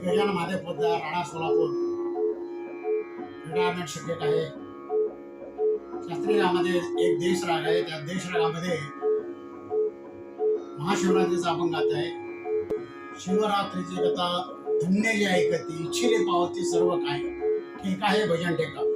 Gajanan Mahadev Poddar Rana Solapur. Retirement शिक्षक आहे. शास्त्रीय रागामध्ये एक देश राग आहे. त्या देश रागामध्ये महाशिवरात्रीचा अभंग गात आहे. शिवरात्रीची कथा धन्य जी ऐकती इच्छिले पावती सर्व काय ठेका आहे भजन ठेका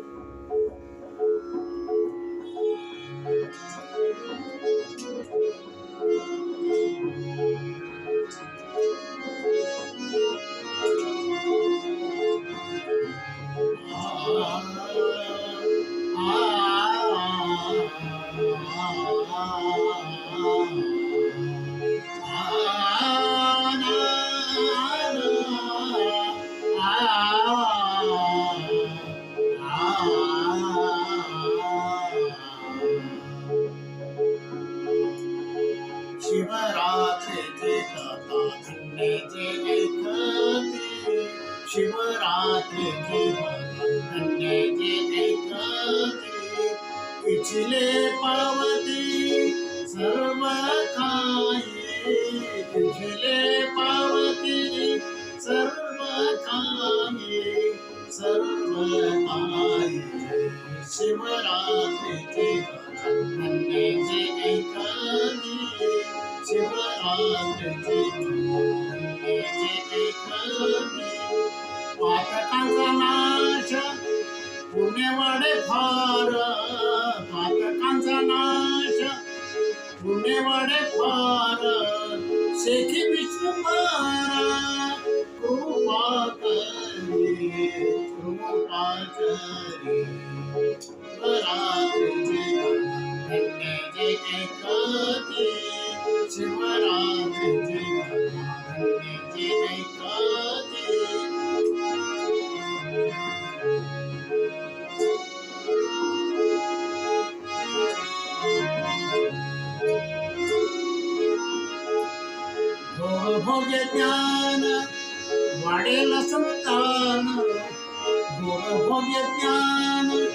शिवरात्रीचे पावती सर्व खाये इचले पावती सर्व खाये सर्व खाये शिवरात्रीची फार पातकांचा नाश. पुण्यवाडे फार शेखी विश्वमारा कृपा करी कृपा भोग ज्ञान वाढेल संतान. भोग ज्ञान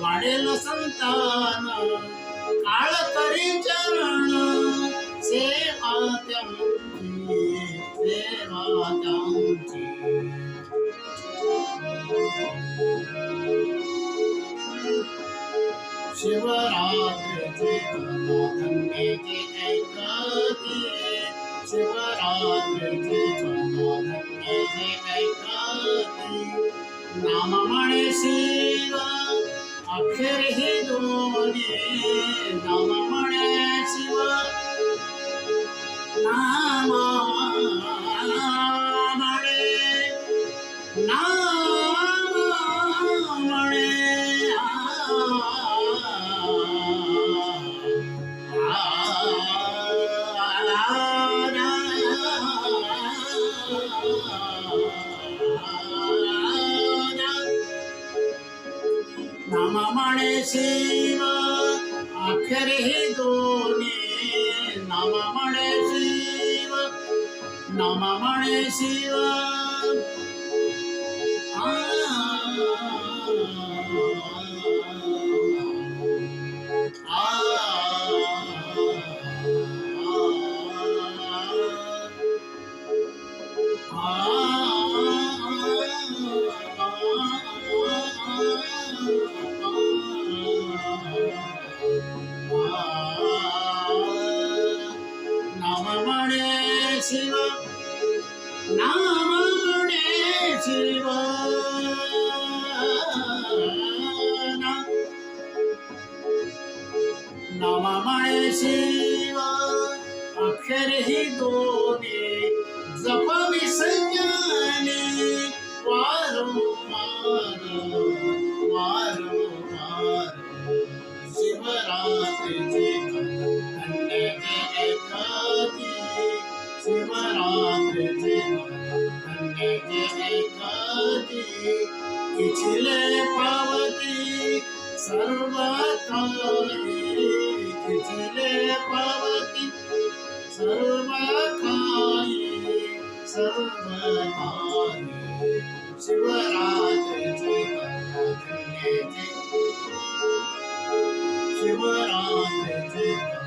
वाढेल संतान. काळ करी चरण सेवा त्यांची सेवा त्यांची शिवरात्रीचे धन्यचे ऐकते ऐकते. நமமணி சீவா அக்ஷரி தோனே நமமணி சிவா நாம நாம శివా అఖరి దోనే నమ మణే శివ నమ শিব। নাম গুণে শিব। নমাময় শিব। অক্ষর হি দোষ पावती सर्व खाई पावती सर्व खाई सर्व खाई शिवरात्रीचे शिवरात्रीचे